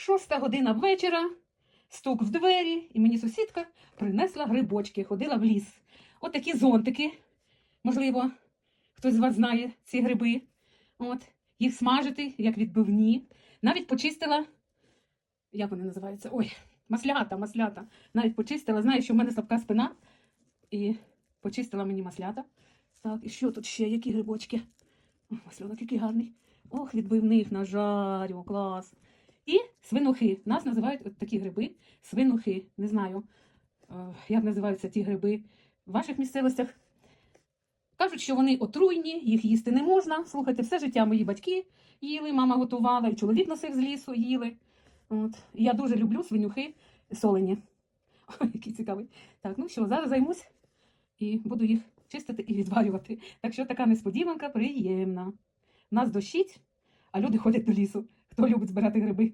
Шоста година вечора, стук в двері, і мені сусідка принесла грибочки, ходила в ліс. От зонтики. Можливо, хтось з вас знає ці гриби. От, їх смажити, як відбивні. Навіть почистила, як вони називаються? Ой, маслята, маслята. Навіть почистила, знаю, що в мене слабка спина. І почистила мені маслята. Так, і що тут ще? Які грибочки? О, Маслянок, який гарний. Ох, відбивних нажарю, клас. Свинухи. Нас називають от такі гриби свинухи. Не знаю, е, як називаються ті гриби в ваших місцевостях. Кажуть, що вони отруйні, їх їсти не можна. Слухайте, все життя мої батьки їли, мама готувала, і чоловік носив з лісу, їли. От. Я дуже люблю свинюхи солені. Ой, який цікавий. Так, ну що, зараз займусь і буду їх чистити і відварювати. Так що така несподіванка приємна. Нас дощить, а люди ходять до лісу. Хто любить збирати гриби?